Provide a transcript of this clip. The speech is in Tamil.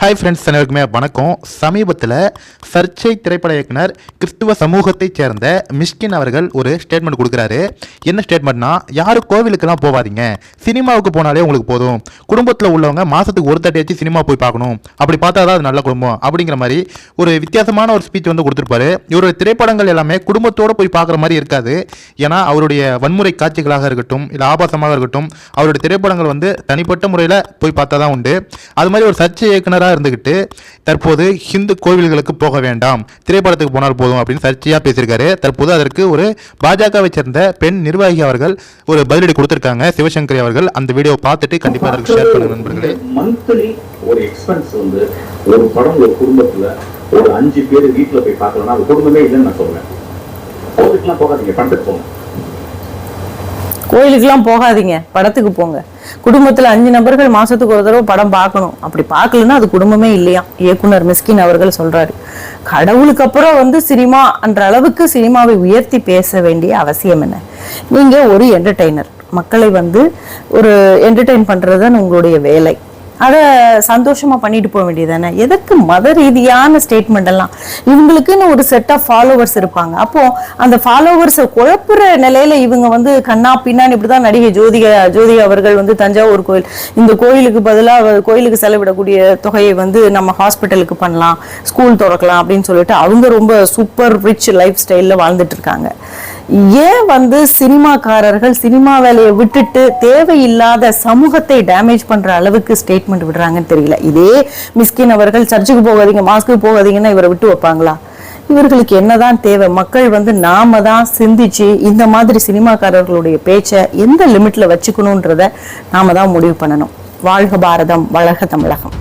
ஹாய் ஃப்ரெண்ட்ஸ் அனைவருக்குமே வணக்கம். சமீபத்தில் சர்ச்சை திரைப்பட இயக்குனர் கிறிஸ்துவ சமூகத்தைச் சேர்ந்த மிஷ்கின் அவர்கள் ஒரு ஸ்டேட்மெண்ட் கொடுக்குறாரு. என்ன ஸ்டேட்மெண்ட்னா யாரும் கோவிலுக்கெல்லாம் போகாதீங்க சினிமாவுக்கு போனாலே உங்களுக்கு போதும். குடும்பத்தில் உள்ளவங்க மாதத்துக்கு ஒரு தட்டியாச்சு சினிமா போய் பார்க்கணும். அப்படி பார்த்தா தான் அது நல்ல குடும்பம் அப்படிங்கிற மாதிரி ஒரு வித்தியாசமான ஒரு ஸ்பீச் வந்து கொடுத்துருப்பாரு. இவருடைய திரைப்படங்கள் எல்லாமே குடும்பத்தோடு போய் பார்க்குற மாதிரி இருக்காது. ஏன்னா அவருடைய வன்முறை காட்சிகளாக இருக்கட்டும் இல்லை ஆபாசமாக இருக்கட்டும் அவருடைய திரைப்படங்கள் வந்து தனிப்பட்ட முறையில் போய் பார்த்தா தான் உண்டு. அது மாதிரி ஒரு சர்ச்சை இயக்குனராக இருந்துக்கிட்டு தற்போது ஹிந்து கோவில்களுக்கு போக வேண்டாம். திரைப்படத்துக்கு போனால் போதும் அப்படின்னு சர்ச்சையாக பேசியிருக்காரு. தற்போது அதற்கு ஒரு பாஜகவை சேர்ந்த பெண் நிர்வாகி அவர்கள் ஒரு பதிலடி கொடுத்துருக்காங்க. சிவசங்கரி அவர்கள் அந்த வீடியோவை பார்த்துட்டு கண்டிப்பாக அதற்கு ஷேர் பண்ணுங்க நண்பர்களே. மந்த்லி ஒரு எக்ஸ்பென்ஸ் வந்து ஒரு படம் ஒரு குடும்பத்துல ஒரு அஞ்சு பேர் வீட்டுல போய் பார்க்கலன்னா அது குடும்பமே இல்லைன்னு நான் சொல்றேன். கோவிலுக்குலாம் போகாதீங்க பண்டத்துக்கு போங்க கோயிலுக்கெல்லாம் போகாதீங்க படத்துக்கு போங்க. குடும்பத்துல அஞ்சு நபர்கள் மாசத்துக்கு ஒரு தடவை படம் பார்க்கணும். அப்படி பார்க்கலன்னா அது குடும்பமே இல்லையா? இயக்குனர் மிஸ்கின் அவர்கள் சொல்றாரு. கடவுளுக்கு அப்புறம் வந்து சினிமா என்ற அளவுக்கு சினிமாவை உயர்த்தி பேச வேண்டிய அவசியம் என்ன? நீங்க ஒரு என்டர்டெய்னர் மக்களை வந்து ஒரு என்டர்டெயின் பண்றதுதான் உங்களுடைய வேலை. அதை சந்தோஷமாக பண்ணிட்டு போக வேண்டியதானே எதற்கு மத ரீதியான ஸ்டேட்மெண்ட் எல்லாம்? இவங்களுக்குன்னு ஒரு செட் ஆஃப் ஃபாலோவர்ஸ் இருப்பாங்க. அப்போ அந்த ஃபாலோவர்ஸை குழப்புற நிலையில இவங்க வந்து கண்ணா பின்னான்னு இப்படிதான் நடிகை ஜோதிகா ஜோதிகா அவர்கள் வந்து தஞ்சாவூர் கோயில் இந்த கோயிலுக்கு பதிலாக கோயிலுக்கு செலவிடக்கூடிய தொகையை வந்து நம்ம ஹாஸ்பிட்டலுக்கு பண்ணலாம் ஸ்கூல் திறக்கலாம் அப்படின்னு சொல்லிட்டு அவங்க ரொம்ப சூப்பர் ரிச் லைஃப் ஸ்டைலில் வாழ்ந்துட்டு இருக்காங்க. ஏன் வந்து சினிமாக்காரர்கள் சினிமா வேலையை விட்டுட்டு தேவையில்லாத சமூகத்தை டேமேஜ் பண்ற அளவுக்கு ஸ்டேட்மெண்ட் விடுறாங்கன்னு தெரியல. இதே மிஸ்கின் அவர்கள் சர்ச்சுக்கு போகாதீங்க மாஸ்க்கு போகாதீங்கன்னா இவரை விட்டு வைப்பாங்களா? இவர்களுக்கு என்னதான் தேவை? மக்கள் வந்து நாம தான் சிந்திச்சு இந்த மாதிரி சினிமாக்காரர்களுடைய பேச்சை எந்த லிமிட்ல வச்சுக்கணுன்றத நாம தான் முடிவு பண்ணணும். வாழ்க பாரதம் வளர்க தமிழகம்.